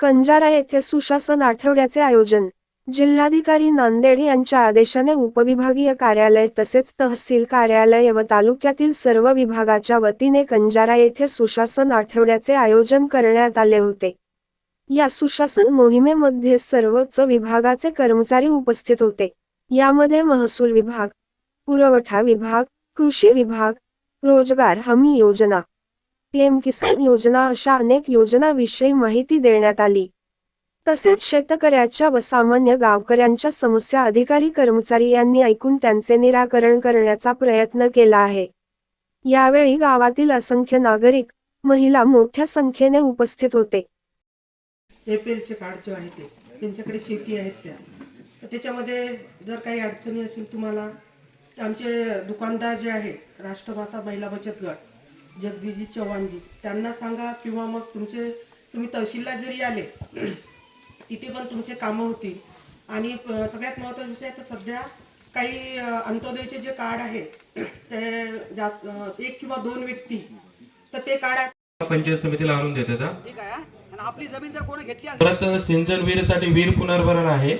कंजारा येथे सुशासन आठवड्याचे आयोजन. जिल्हाधिकारी नांदेड यांच्या आदेशाने उपविभागीय कार्यालय तसेच तहसील कार्यालय व तालुक्यातील सर्व विभागाच्या वतीने कंजारा येथे सुशासन आठवड्याचे आयोजन करण्यात आले होते. या सुशासन मोहिमेमध्ये सर्वच विभागाचे कर्मचारी उपस्थित होते. यामध्ये महसूल विभाग पुरवठा विभाग कृषी विभाग रोजगार हमी योजना पीएम किसान योजना अशा अनेक योजनाविषयी माहिती देण्यात आली. तसेच शेतकऱ्याच्या व सामान्य गावकऱ्यांच्या समस्या अधिकारी कर्मचारी यांनी ऐकून त्यांचे निराकरण करण्याचा प्रयत्न केला आहे. यावेळी गावातील असंख्य नागरिक महिला मोठ्या संख्येने उपस्थित होते. एपीएलचे कार्ड जे आहे ते त्यांच्याकडे शेती आहेत त्या. तर त्याच्यामध्ये जर काही अडचणी असेल तुम्हाला आमचे दुकानदार जे आहेत राष्ट्रमाता महिला बचत गट जगदीजी चव्हाणजी. त्यांना सांगा किंवा मग तुमचे तुम्ही तहसीलला जरी आले तिथे पण तुमचे कामं होतील. आणि सगळ्यात महत्त्वाचा विषय तर सध्या काही अंत्योदयचे जे कार्ड आहेत ते जास्त एक किंवा दोन व्यक्ती तर ते कार्ड पंचायत समितीला आणून देतात हा. ठीक आहे आणि आपली जमीन जर कोणी घेतली असेल परत सिंचन विहिरीसाठी विहीर पुनर्भरण आहे.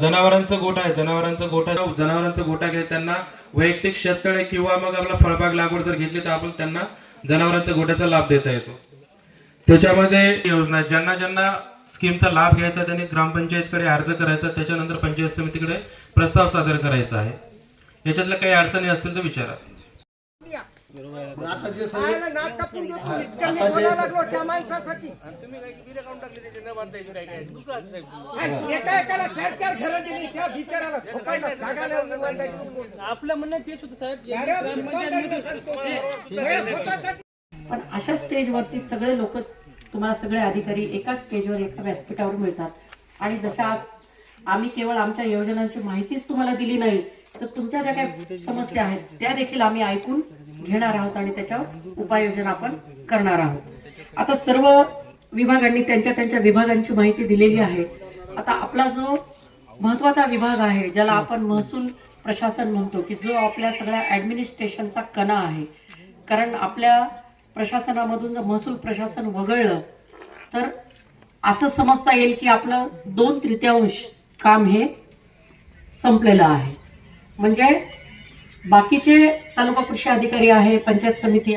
जनावरांचा गोठा आहे जनावरांचा गोठा जनावरांचा गोठा घ्या त्यांना वैयक्तिक शेततळे किंवा मग आपला फळबाग लागवड जर घेतली तर आपण त्यांना जनावरांच्या गोठ्याचा लाभ देता येतो. त्याच्यामध्ये योजना ज्यांना ज्यांना स्कीमचा लाभ घ्यायचा त्यांनी ग्रामपंचायतकडे अर्ज करायचा त्याच्यानंतर पंचायत समितीकडे प्रस्ताव सादर करायचा आहे. याच्यातल्या काही अडचणी असतील तर विचारा. आपलं म्हणणं तेच होतं साहेब. यांनी ग्रामपंचायतमध्ये पण अशा स्टेजवरती सगळे लोक तुम्हाला सगळे अधिकारी एकाच स्टेजवर एका व्यासपीठावर मिळतात. आणि जशा आज आम्ही केवळ आमच्या योजनांची माहितीच तुम्हाला दिली नाही तर तुमच्या ज्या काही समस्या आहेत त्या देखील आम्ही ऐकून घेणार आहोत आणि त्याच्यावर उपाययोजना आपण करणार आहोत. आता सर्व विभागांनी त्यांच्या त्यांच्या विभागांची माहिती दिलेली आहे. आता आपला जो महत्त्वाचा विभाग आहे ज्याला आपण महसूल प्रशासन म्हणतो की जो आपल्या सगळ्या ऍडमिनिस्ट्रेशनचा कणा आहे. कारण आपल्या प्रशासनामधून जर महसूल प्रशासन वगळलं तर असं समजता येईल की आपलं दोन तृतीयांश काम हे संपलेलं आहे. म्हणजे बाकीचे तालुका कृषी अधिकारी आहे पंचायत समिती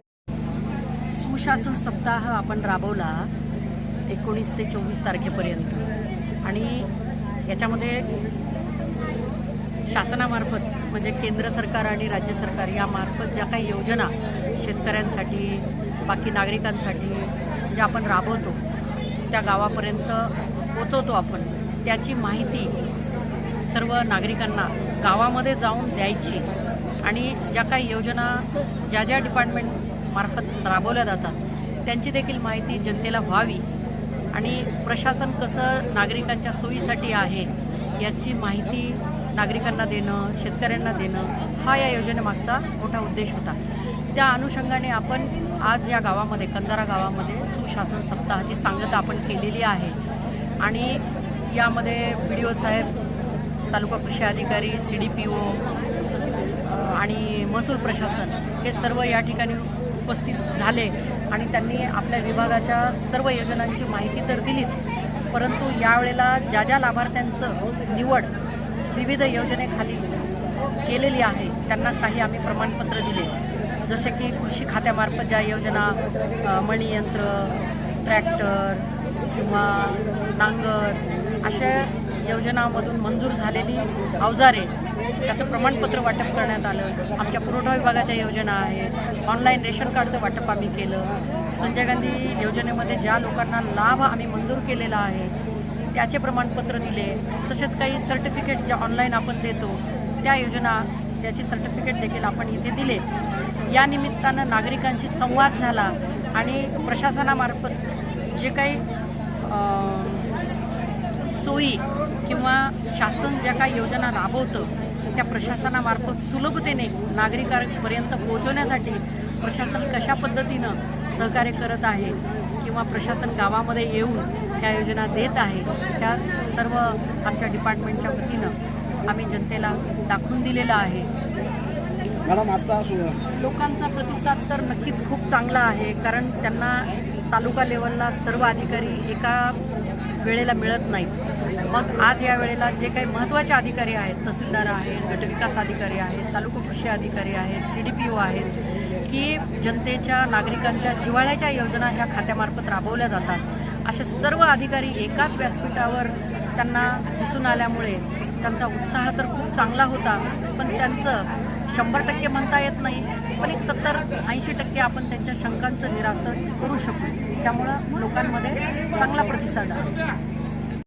सुशासन सप्ताह आपण राबवला एकोणीस ते चोवीस तारखेपर्यंत. आणि याच्यामध्ये शासनामार्फत म्हणजे केंद्र सरकार आणि राज्य सरकार यामार्फत ज्या काही योजना शेतकऱ्यांसाठी बाकी नागरिकांसाठी ज्या आपण राबवतो त्या गावापर्यंत पोचवतो आपण त्याची माहिती सर्व नागरिकांना गावामध्ये जाऊन द्यायची. आणि ज्या काही योजना ज्या ज्या डिपार्टमेंटमार्फत राबवल्या जातात त्यांची देखील माहिती जनतेला व्हावी. आणि प्रशासन कसं नागरिकांच्या सोयीसाठी आहे याची माहिती नागरिकांना देणं शेतकऱ्यांना देणं हा या योजनेमागचा मोठा उद्देश होता. त्या अनुषंगाने आपण आज या गावामध्ये कंजारा गावामध्ये सुशासन सप्ताहाची सांगता आपण केलेली आहे. आणि यामध्ये बी डी ओ साहेब तालुका कृषी अधिकारी सी डी पी ओ आणि महसूल प्रशासन हे सर्व या ठिकाणी उपस्थित झाले आणि त्यांनी आपल्या विभागाच्या सर्व योजनांची माहिती तर दिलीच परंतु यावेळेला ज्या ज्या लाभार्थ्यांचं निवड विविध योजनेखाली केलेली आहे त्यांना काही आम्ही प्रमाणपत्र दिले. जसे की कृषी खात्यामार्फत ज्या योजना मणीयंत्र ट्रॅक्टर किंवा नांगर अशा योजनामधून मंजूर झालेली अवजारे त्याचं प्रमाणपत्र वाटप करण्यात आलं. आमच्या पुरवठा विभागाच्या योजना आहेत. ऑनलाईन रेशन कार्डचं वाटप आम्ही केलं. संजय गांधी योजनेमध्ये ज्या लोकांना लाभ आम्ही मंजूर केलेला आहे त्याचे प्रमाणपत्र दिले. तसेच काही सर्टिफिकेट ज्या ऑनलाईन आपण देतो त्या योजना त्याची सर्टिफिकेट देखील आपण इथे दिले. या निमित्तानं नागरिकांशी संवाद झाला आणि प्रशासनामार्फत जे काही सोयी किंवा शासन ज्या काही योजना राबवतं त्या प्रशासनामार्फत सुलभतेने नागरिकांपर्यंत पोहोचवण्यासाठी प्रशासन कशा पद्धतीनं सहकार्य करत आहे किंवा प्रशासन गावामध्ये येऊन त्या योजना देत आहे त्या सर्व आमच्या डिपार्टमेंटच्या वतीनं आम्ही जनतेला दाखवून दिलेलं आहे. मॅडम आजचा लोकांचा प्रतिसाद तर नक्कीच खूप चांगला आहे कारण त्यांना तालुका लेवलला सर्व अधिकारी एका वेळेला मिळत नाहीत. मग आज या वेळेला जे काही महत्त्वाचे अधिकारी आहेत तहसीलदार आहेत गटविकास अधिकारी आहेत तालुका कृषी अधिकारी आहेत सी डी पी ओ आहेत की जनतेच्या नागरिकांच्या जिव्हाळ्याच्या योजना ह्या खात्यामार्फत राबवल्या जातात. असे सर्व अधिकारी एकाच व्यासपीठावर त्यांना दिसून आल्यामुळे त्यांचा उत्साह तर खूप चांगला होता पण त्यांचं शंभर टक्के म्हणता येत नाही पण एक सत्तर ऐंशी टक्के आपण त्यांच्या शंकांचं निरासन करू शकू. त्यामुळं लोकांमध्ये चांगला प्रतिसाद आहे.